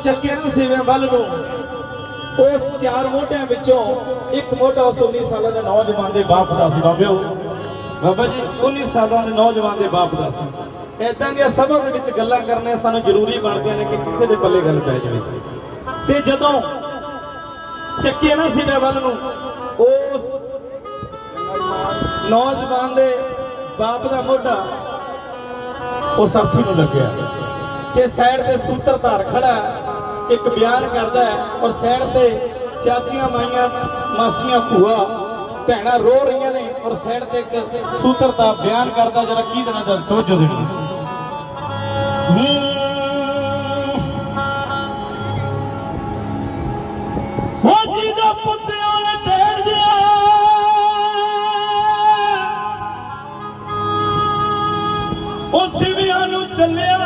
ਚੱਕੇ ਨਾ ਸਿਵੇਂ ਵੱਲ ਨੂੰ। ਉਸ ਚਾਰ ਮੋਢਿਆਂ ਵਿੱਚੋਂ ਇੱਕ ਮੋਢਾ ਉਸ 19 ਸਾਲਾਂ ਦੇ ਨੌਜਵਾਨ ਦੇ ਬਾਪ ਦਾ ਸੀ ਬਾਬਿਓ। ਬਾਬਾ ਜੀ 19 ਸਾਲਾਂ ਦੇ ਨੌਜਵਾਨ ਦੇ ਬਾਪ ਦਾ ਸੀ। ਇਦਾਂ ਦੀਆਂ ਸਭਾ ਦੇ ਵਿੱਚ ਗੱਲਾਂ ਕਰਨੀਆਂ ਸਾਨੂੰ ਜ਼ਰੂਰੀ ਬਣਦੀਆਂ ਨੇ ਕਿ ਕਿਸੇ ਦੇ ਪੱਲੇ ਗੱਲ ਪੈ ਜਾਵੇ। ਤੇ ਜਦੋਂ ਚੱਕੇ ਨਾ ਸਿਵੇਂ ਵੱਲ ਨੂੰ, ਉਸ ਨੌਜਵਾਨ ਦੇ ਬਾਪ ਦਾ ਮੋਢਾ ਉਹ ਸਾਥੀ ਨੂੰ ਲੱਗਿਆ। ਤੇ ਸਾਈਡ ਤੇ ਸੂਤਰਧਾਰ ਖੜਾ। ਇੱਕ ਬਿਆਨ ਕਰਦਾ ਹੈ ਔਰ ਸਾਈਡ ਤੇ ਚਾਚੀਆਂ ਮਾਈਆਂ, ਮਾਸੀਆਂ, ਭੂਆ, ਭੈਣਾਂ ਰੋ ਰਹੀਆਂ ਨੇ ਔਰ ਸਾਈਡ ਤੇ ਇੱਕ ਸੂਤਰਧਾਰ ਬਿਆਨ ਕਰਦਾ ਜਰਾ ਕੀ ਦੇਣਾ ਦਾ ਤਵੱਜੋ ਦੇਣੀ। ਹੋ। ਜੀ ਦਾ ਪੁੱਤਿਆਂ ਨੇ ਢੇੜ ਦਿਆ ਉਹ ਸਿਵਿਆਂ ਨੂੰ ਚੱਲਿਆ।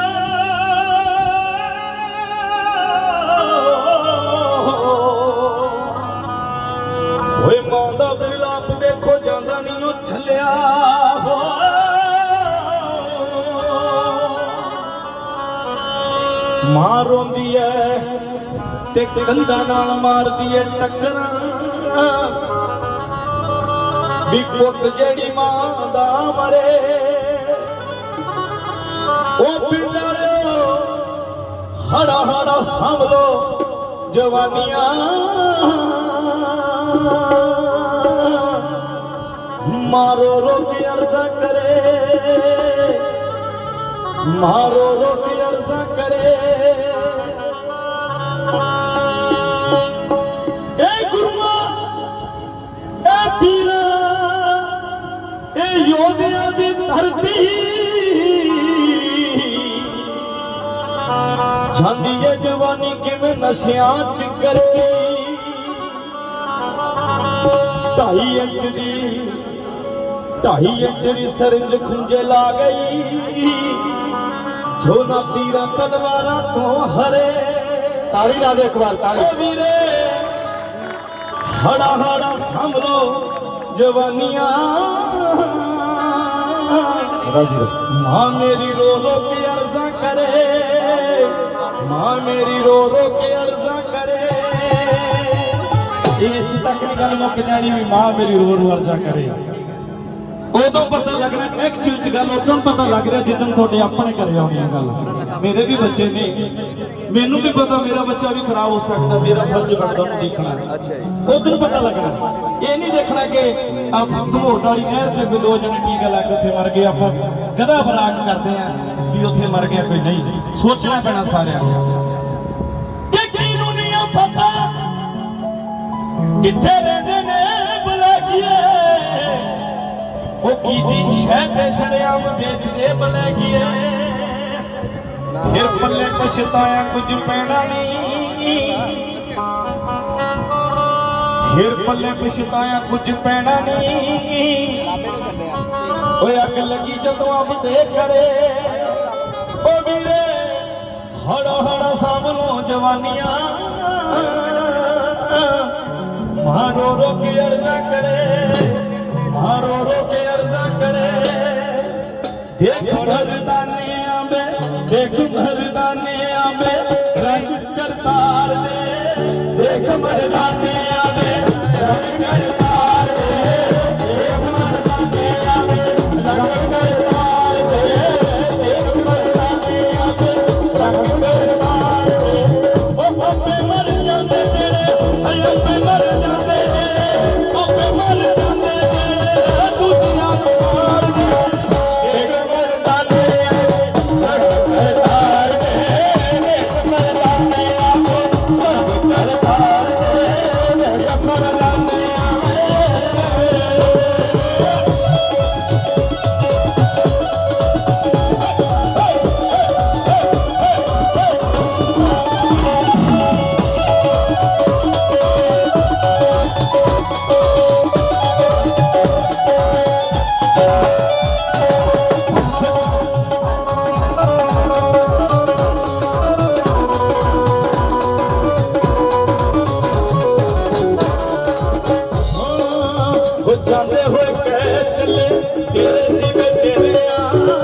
ਦੇਖੋ ਜਾਂਦਾ ਨਹੀਂ ਉਹ ਹੋ। ਮਾਂ ਰੋਂਦੀ ਐ ਤੇ ਕੰਧਾਂ ਨਾਲ ਮਾਰਦੀ ਐ ਟੱਕਰਾਂ। ਵੀ ਪੁੱਤ ਜਿਹੜੀ ਮਾਂ ਦਾ ਮਰੇ, ਉਹ ਪਿੰਡਾਰਿਓ ਹੜਾ ਹੜਾ ਸੰਭਲੋ ਜਵਾਨੀਆਂ। ਮਾਰੋ ਰੋ ਕੇ ਅਰਜ਼ਾ ਕਰੇ। ਮਾਰੋ ਰੋ ਅਰਜ਼ਾ ਕਰੇ। ਏ ਗੁਰੂਆ ਏ ਪੀਰਾ, ਏ ਯੋਧਿਆਂ ਦੀ ਧਰਤੀ। ਜਾਂਦੀ ਏ ਜਵਾਨੀ ਕਿਵੇਂ ਨਸ਼ਿਆਂ ਚ ਕਰਕੇ ਢਾਈ ਇੰਚ ਦੀ ਢਾਈ ਇੰਚ ਦੀ ਸਰਿੰਜ ਖੁੰਝੇ ਲਾ ਗਈ। ਜੋ ਨਾ ਤੀਰਾਂ ਤਲਵਾਰਾਂ ਤੋਂ ਹਰੇ। ਤਾੜੀ ਲਾ ਦੇ ਇੱਕ ਵਾਰ ਤਾੜੀ ਵੀਰੇ ਹੜਾ ਹੜਾ ਸੰਭਲੋ ਜਵਾਨੀਆਂ। ਮਾਂ ਮੇਰੀ ਰੋ ਰੋ ਕੇ ਅਰਜ਼ਾ ਕਰੇ। ਮਾਂ ਮੇਰੀ ਰੋ ਰੋ ਕੇ ਅਰਜ਼ਾ ਕਰੇ। ਇਹ ਇੱਥੇ ਤੱਕ ਨਹੀਂ ਗੱਲ ਮੁੱਕ ਜਾਣੀ ਵੀ ਮਾਂ ਮੇਰੀ ਰੋ ਰੋ ਅਰਜ਼ਾ ਕਰੇ। ਉਦੋਂ ਪਤਾ ਲੱਗਣਾ ਐਕਚੁਅਲ ਚ ਗੱਲ ਉਦੋਂ ਪਤਾ ਲੱਗਦਾ ਜਦੋਂ ਤੁਹਾਡੇ ਆਪਣੇ ਘਰੇ ਆਉਣੀ ਆ ਗੱਲ। ਮੇਰੇ ਵੀ ਬੱਚੇ ਨੇ। ਮੈਨੂੰ ਵੀ ਪਤਾ ਮੇਰਾ ਬੱਚਾ ਵੀ ਖਰਾਬ ਹੋ ਸਕਦਾ ਮੇਰਾ ਫਰਜ਼ ਬਣਦਾ ਉਹਨੂੰ ਦੇਖਣਾ। ਉਦੋਂ ਪਤਾ ਲੱਗਣਾ। ਇਹ ਨਹੀਂ ਦੇਖਣਾ ਕਿ ਆਪ ਧਮੋਟ ਵਾਲੀ ਨਹਿਰ ਤੇ ਕੋਈ ਦੋ ਜਣੇ ਟੀਕਾ ਲਾ ਕੇ ਉੱਥੇ ਮਰ ਗਏ ਆਪਾਂ। ਗਧਾ ਬਰਾਕ ਕਰਦੇ ਆ ਵੀ ਉੱਥੇ ਮਰ ਗਿਆ ਕੋਈ ਨਹੀਂ। ਸੋਚਣਾ ਪੈਣਾ ਸਾਰਿਆਂ ਨੂੰ। ਕਿ ਕਿਹਨੂੰ ਨਹੀਂ ਆ ਪਤਾ? ਕਿੱਥੇ ਉਹ ਕੀਦੀ ਸ਼ਹਿ ਤੇ ਸ਼ਰਿਆਮ ਵੇਚਦੇ ਬਲੈਗੀਏ ਫਿਰ ਪੱਲੇ ਪਛਤਾਇਆ ਕੁਝ ਪੈਣਾ ਨਹੀਂ। ਫਿਰ ਪੱਲੇ ਪਛਤਾਇਆ ਕੁਝ ਪੈਣਾ ਨਹੀਂ। ਓਏ ਅੱਗ ਲੱਗੀ ਜਦੋਂ ਅਬ ਦੇ ਕਰੇ ਓ ਵੀਰੇ, ਹੜਾ ਹੜਾ ਸਾਹਮਣੋਂ ਜਵਾਨੀਆਂ। ਮਾਰੋ ਰੋ ਕੇ ਕਰੇ, ਮਾਰੋ ਰੋ ਦੇਖ ਮਰਦਾਨੇ ਆਂਬੇ ਦੇਖ ਮਰਦਾਨੇ ਆਂਬੇ ਰੰਗ ਕਰਤਾਰ ਦੇ ਦੇਖ ਮਰਦਾਨੇ तेरे आ